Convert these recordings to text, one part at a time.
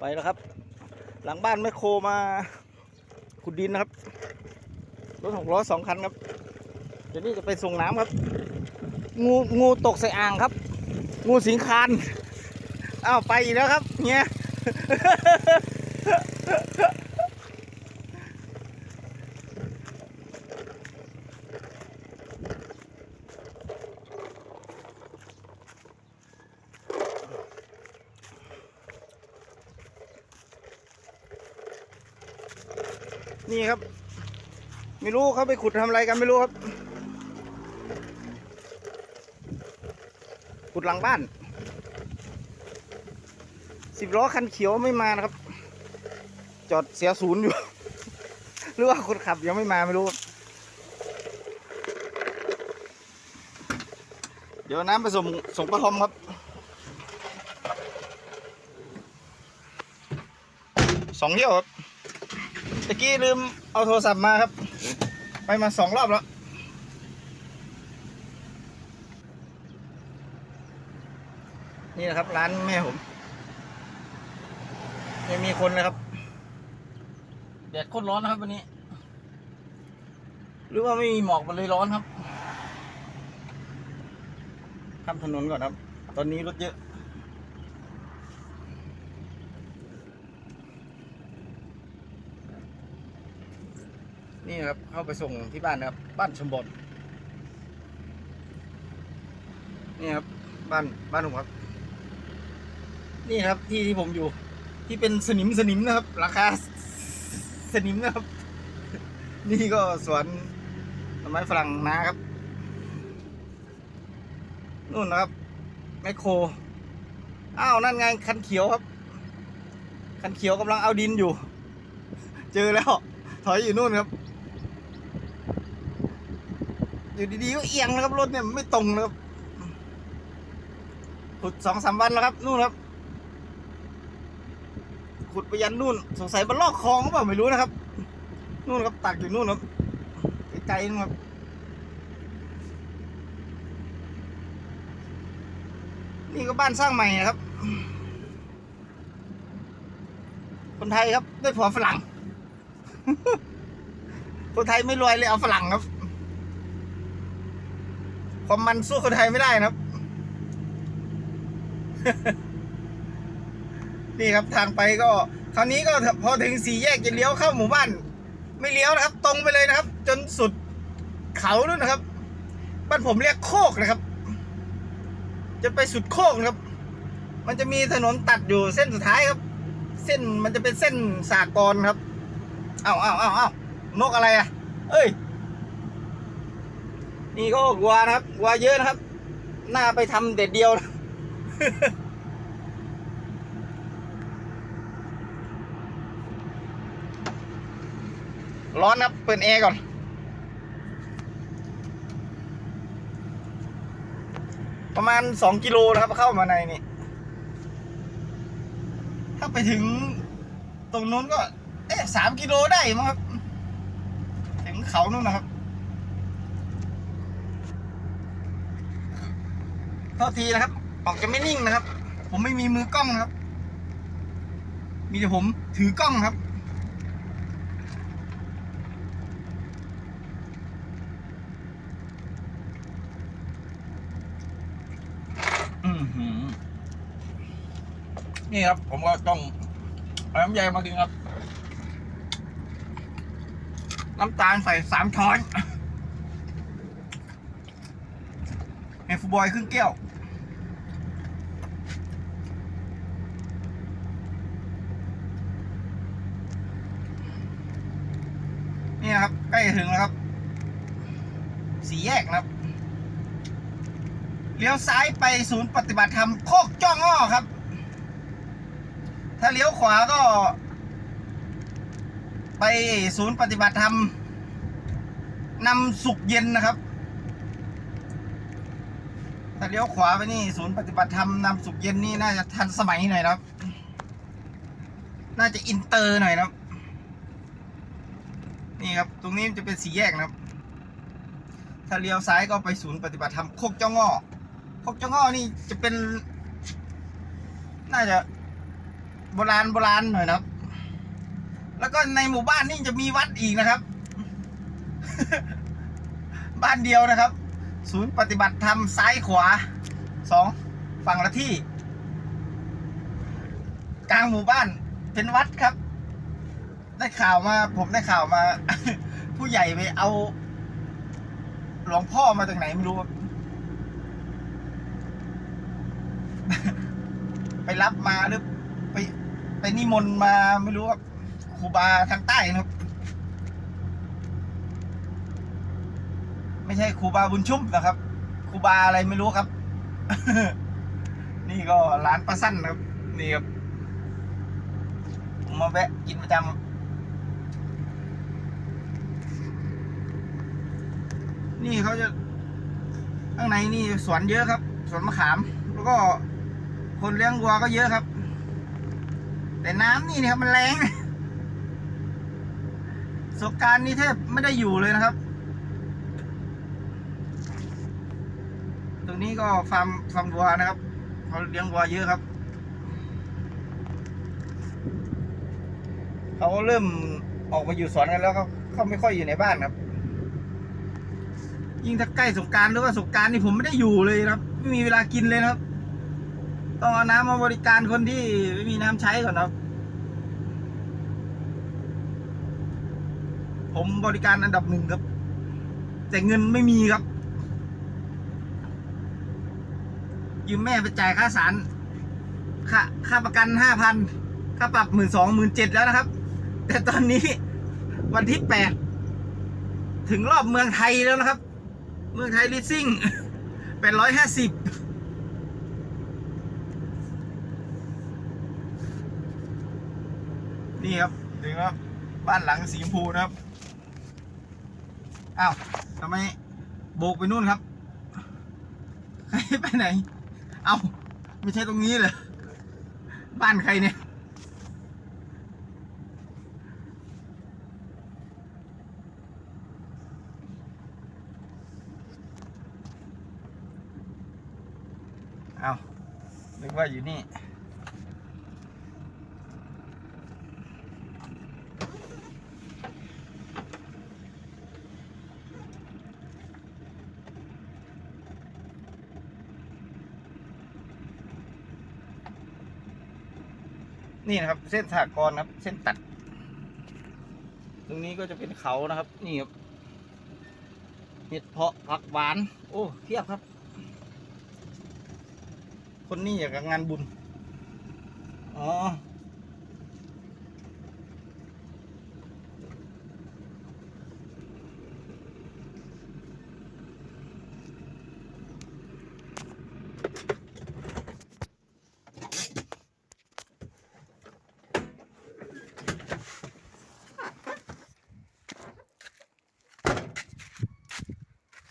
ไปแล้วครับ หลังบ้านแมคโครมาขุดดินนะครับ รถหกล้อสองคันครับ เดี๋ยวนี้จะไปส่งน้ำครับ งูงูตกใส่อ่างครับ งูสิงคานอ้าวไปอีกแล้วครับเนี่ย นี่ครับ ไม่รู้เขาไปขุดทำอะไรกันไม่รู้ครับ ขุดหลังบ้านสิบล้อคันเขียวไม่มานะครับ จอดเสียศูนย์อยู่ หรือว่าคนขับยังไม่มาไม่รู้ เดี๋ยวน้ำไปส่งส่งปลาทอมครับสองเที่ยวครับ ตะกี้ลืมเอาโทรศัพท์มาครับ ไปมาสองรอบแล้วนี่นะครับ ร้านแม่ผมไม่มีคนเลยครับแดดโคตรร้อนนะครับวันนี้ หรือว่าไม่มีหมอกมันเลยร้อนครับข้ามถนนก่อนครับ ตอนนี้รถเยอะ นี่ครับเข้าไปส่งที่บ้านนะครับ บ้านชมบนนี่ครับบ้านบ้านผมครับ นี่ครับที่ที่ผมอยู่ ที่เป็นสนิมสนิมนะครับ ราคาสนิมนะครับ นี่ก็สวนต้นไม้ฝรั่งนะครับนู่นนะครับแมคโครอ้าวนั่นไงคันเขียวครับ คันเขียวกำลังเอาดินอยู่ เจอแล้ว ถอยอยู่นู่นครับ อยู่ดีๆก็เอียงนะครับรถเนี่ยไม่ตรงนะครับขุดสองสามวันแล้วครับ นู่นครับ ขุดไปยันนู่น สงสัยมันลอกคลองหรือเปล่าไม่รู้นะครับ นู่นครับตักอยู่นู่นครับไกลๆนู่นครับนี่ก็บ้านสร้างใหม่นะครับ คนไทยครับได้ผัวฝรั่ง คนไทยไม่รวยเลยเอาฝรั่งครับ ความมันสู้คนไทยไม่ได้นะครับ นี่ครับทางไปก็คราวนี้ก็พอถึงสี่แยกจะเลี้ยวเข้าหมู่บ้าน ไม่เลี้ยวนะครับ ตรงไปเลยนะครับ จนสุดเขานู่นนะครับบ้านผมเรียกโคกนะครับ จะไปสุดโคกนะครับ มันจะมีถนนตัดอยู่เส้นสุดท้ายครับ เส้นมันจะเป็นเส้นสากลครับ เอาเอาเอาเอานกอะไรอะ เอ้ย นี่ก็วัวนะครับวัวเยอะนะครับ หน้าไปทำเด็ดเดียวนะร้อนครับ เปิดแอร์ก่อน ประมาณสองกิโลนะครับเข้ามาในนี่ ถ้าไปถึงตรงนู้นก็ เอ๊ะสามกิโลได้มั้งครับ ถึงเขานู่นนะครับ ทษทีนะครับออกจะไม่นิ่งนะครับ ผมไม่มีมือกล้องนะครับ มีแต่ผมถือกล้องครับอือหือนี่ครับ ผมก็ต้องเอาน้ำใยมากินครับ น้ำตาลใส่สามช้อนเฮฟูบอยครึ่งแก้ว นี่นะครับ ใกล้ถึงแล้วครับ สี่แยกนะครับ เลี้ยวซ้ายไปศูนย์ปฏิบัติธรรมโคกจ้องอ้อครับ ถ้าเลี้ยวขวาก็ ไปศูนย์ปฏิบัติธรรมนำสุขเย็นนะครับ ถ้าเลี้ยวขวาไปนี่ศูนย์ปฏิบัติธรรมนำสุขเย็นนี่น่าจะทันสมัยหน่อยนะครับ น่าจะอินเตอร์หน่อยนะครับ นี่ครับ ตรงนี้จะเป็นสี่แยกนะครับ ถ้าเลี้ยวซ้ายก็ไปศูนย์ปฏิบัติธรรมโคกเจ้าง้อโคกเจ้าง้อนี่จะเป็น น่าจะโบราณโบราณหน่อยนะครับ แล้วก็ในหมู่บ้านนี่จะมีวัดอีกนะครับ บ้านเดียวนะครับ ศูนย์ปฏิบัติธรรมซ้ายขวาสองฝั่งละที่ กลางหมู่บ้านเป็นวัดครับ ได้ข่าวมา ผมได้ข่าวมา ผู้ใหญ่ไปเอา หลวงพ่อมาจากไหนไม่รู้ครับไปรับมาหรือไป ไปนิมนต์มาไม่รู้ครับครูบาทางใต้นะครับ ไม่ใช่ครูบาบุญชุ่มนะครับครูบาอะไรไม่รู้ครับ นี่ก็ร้านปลาสั้นครับ นี่ครับมาแวะกินประจำ นี่เขาจะ ข้างในนี่สวนเยอะครับ สวนมะขาม แล้วก็คนเลี้ยงวัวก็เยอะครับ แต่น้ำนี่นะครับมันแรงสบการณ์นี่แทบไม่ได้อยู่เลยนะครับ ตรงนี้ก็ฟาร์มฟาร์มวัวนะครับเขาเลี้ยงวัวเยอะครับเขาเริ่มออกมาอยู่สวนกันแล้วเขาเขาไม่ค่อยอยู่ในบ้านครับ ยิ่งถ้าใกล้สงการหรือว่าสงการนี่ผมไม่ได้อยู่เลยครับ ไม่มีเวลากินเลยครับต้องเอาน้ำมาบริการคนที่ไม่มีน้ำใช้ก่อนครับ ผมบริการอันดับหนึ่งครับ แต่เงินไม่มีครับยืมแม่ไปจ่ายค่าสารค่าค่าประกันห้าพันค่าปรับหมื่นสองหมื่นเจ็ดแล้วนะครับ แต่ตอนนี้วันที่แปดถึงรอบเมืองไทยแล้วนะครับ เมืองไทยลิสซิ่งเป็นร้อยห้าสิบนี่ครับถึงครับบ้านหลังสีชมพูนะครับ อ้าวทำไมโบกไปนู่นครับใครไปไหน เอาไม่ใช่ตรงนี้เลยบ้านใครเนี่ย เอานึก ว่าอยู่นี่ นี่นะครับ เส้นสากรณ์ครับ เส้นตัด ตรงนี้ก็จะเป็นเขานะครับ นี่ครับเห็ดเพาะผักหวาน โอ้เทียบครับ คนนี้อยากกับงานบุญ อ๋อ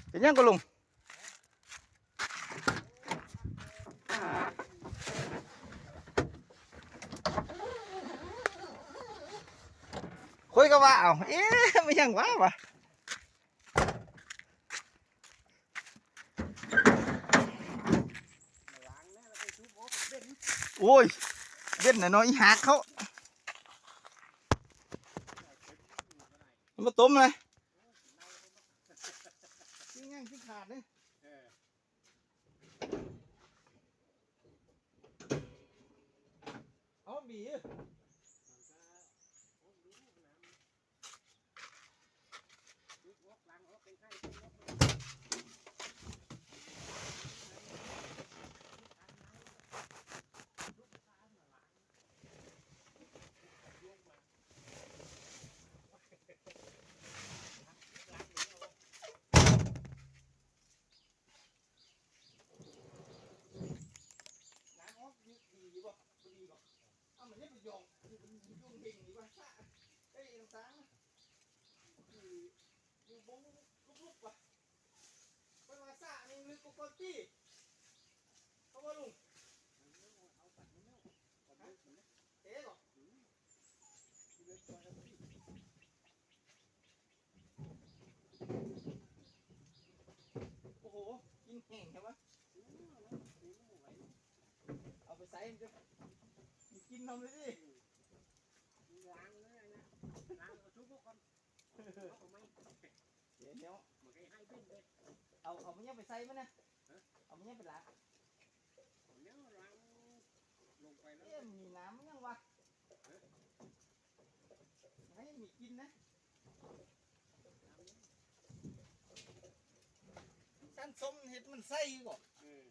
เป็นยังก็ลุง กันว่าเอาเอ๊ะไม่ยังว่าวะโอ้ยเบ็ดหน่อยน้อยอีหักเขามันมาต้มเลยยิ่งง่ายที่ขาดเลยเอาบี น้ำออกดีดีบ่บ่ดีบ่เอามันเนี่ยไปย องยู่บนยุ่งเฮงดีบ่ซ่าเอ้ยต่างๆอยู่อยู่บงลุกๆว่ะไปว่าซ่านี่ลึกกว่าคนจี้เขาว่าลุงเอ๊ะบ่โอ้โหกินแห้งใช่ไหมเอาไปใส่มันจะกินทำเลยสิล้างเลยนะ ล้างเอาชุบพวกคนเอาไม่เดี๋ยวเดี๋ยวมันก็ให้เป็นเลยเอาเอามันยังไปใส่มั้ยนะเอามันยังไปล้างเนี้ยล้างลงไปแล้วเอ๊ะมีน้ำมั้ยยังวะให้มีกินนะสั้นส้มเห็ดมันใส่ก่อน เออ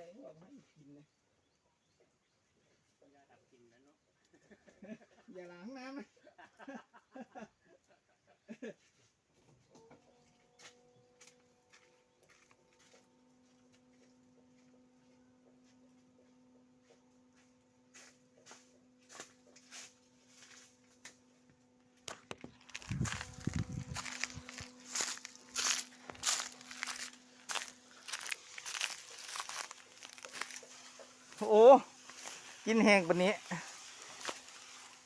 เอ๊ะเขาใส่ให้แบบให้กินนะยาดับกลิ่นแล้วเนาะอย่าล้างน้ำนะ โอ้กินแห้งปานนี้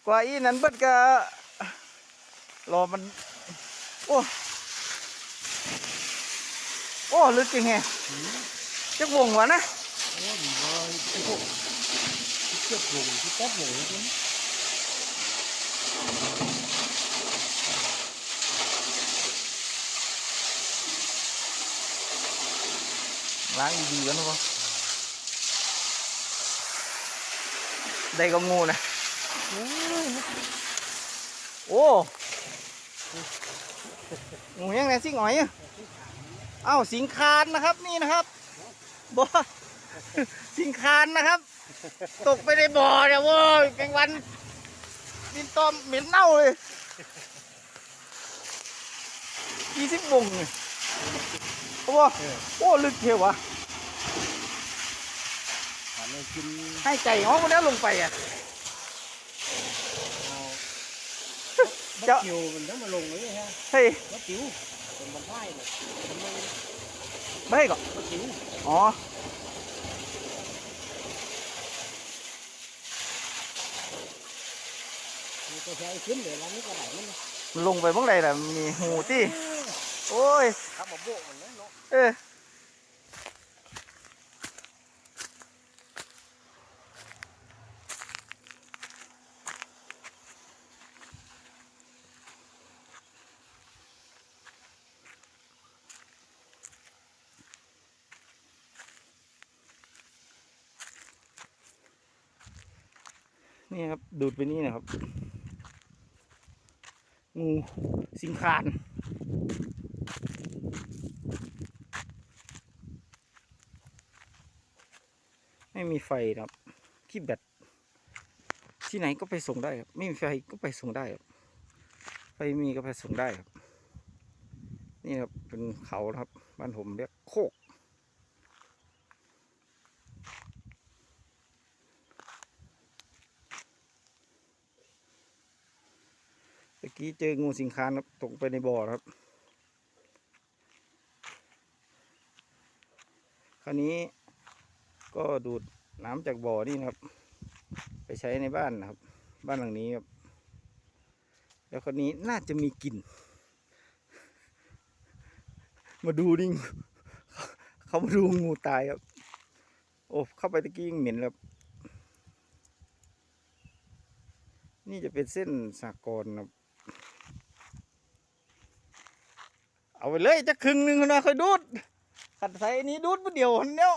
กว่าอีนั้นเบิดก็รอมัน โอ้โอ้ลึกจริงแฮะจักวงวะนะโอ้ดีเลยไอ้พวกเชือกวงที่แป๊บวงล้างดีๆกันนะพ่อ ได้ก็งูนะโอ้งูยังไงสิงหอยอะเอ้าสิงคานนะครับนี่นะครับบ่สิงคานนะครับ ตกไปในบ่อเนี่ยโว้ยแมงวันบินตอมเหม็นเน่าเลยยี่สิบวงเลยโอ้โหลึกเทวะ ให้ใจง้อคนนี้ลงไปอะเอาบัเจ้ากคิวมันต้องมาลงเลยฮะเฮ้ยบักคิวเป็นบันไส้เนี่ยมันไม่ไม่ก่อนบักคิวอ๋อมันก็ใช้ขึ้นเลยแล้วนี่ก็ไหลมันมันลงไปเมื่อไรล่ะมีหูที่โอ้ยทำมาโบกมันเนาะเออ นี่ครับ ดูดไปนี่นะครับ งูสิงคานไม่มีไฟครับที่แบตที่ไหนก็ไปส่งได้ครับ ไม่มีไฟก็ไปส่งได้ครับ ไฟมีก็ไปส่งได้ครับ นี่ครับเป็นเขานะครับ บ้านผมเรียกโคก กี้เจองูสิงคานครับตกไปในบ่อครับ คราวนี้ก็ดูดน้ำจากบ่อนี่นะครับ ไปใช้ในบ้านนะครับ บ้านหลังนี้ครับ แล้วคนนี้น่าจะมีกลิ่น มาดูดิเขามาดูงูตายครับ โอ้เข้าไปตะกี้ยังเหม็นแล้วครับนี่จะเป็นเส้นสากรครับ เอาไปเลยจะครึ่งหนึ่งนะค่อยดูดขัดใส่นี้ดูดมาเดียวเนี้ย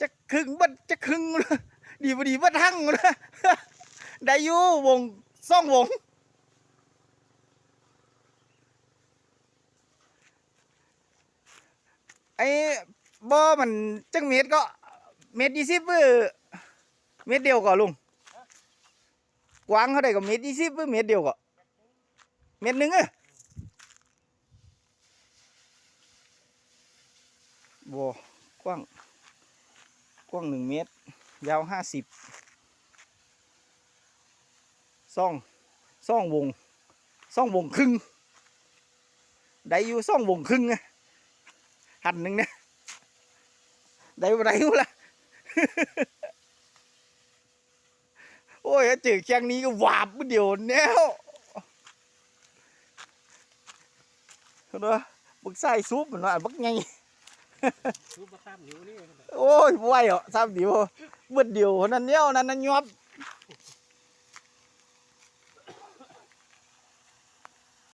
จะครึ่งบัดจะครึ่งดีพอดีบัดทั้งเลยได้อยู่วงซ่องวงไอ้บ่มันจังเม็ดก็เม็ดยี่สิบเออเม็ดเดียวก็ลุงกว้างเท่าไดก็เม็ดยี่สิบเออเม็ดเดียวก็เม็ดหนึ่งเออ บกว้าง กว้างหนึ่งเมตร ยาวห้าสิบซ่องซ่องวงซ่องวงครึ่งได้อยู่ซ่องวงครึ่งอะหันหนึ่งเนี่ยได้บ่ได้ยู่ละโอ้ยเจอแข้งนี้ก็หวาบเดียวแนวเห็นปะบักไส้ซุปมันว่าบักไง โอ้ยไหวเหรอสามนิ้วเบิดเดียวนั่นเนี้ยนั่นนั้นยอบ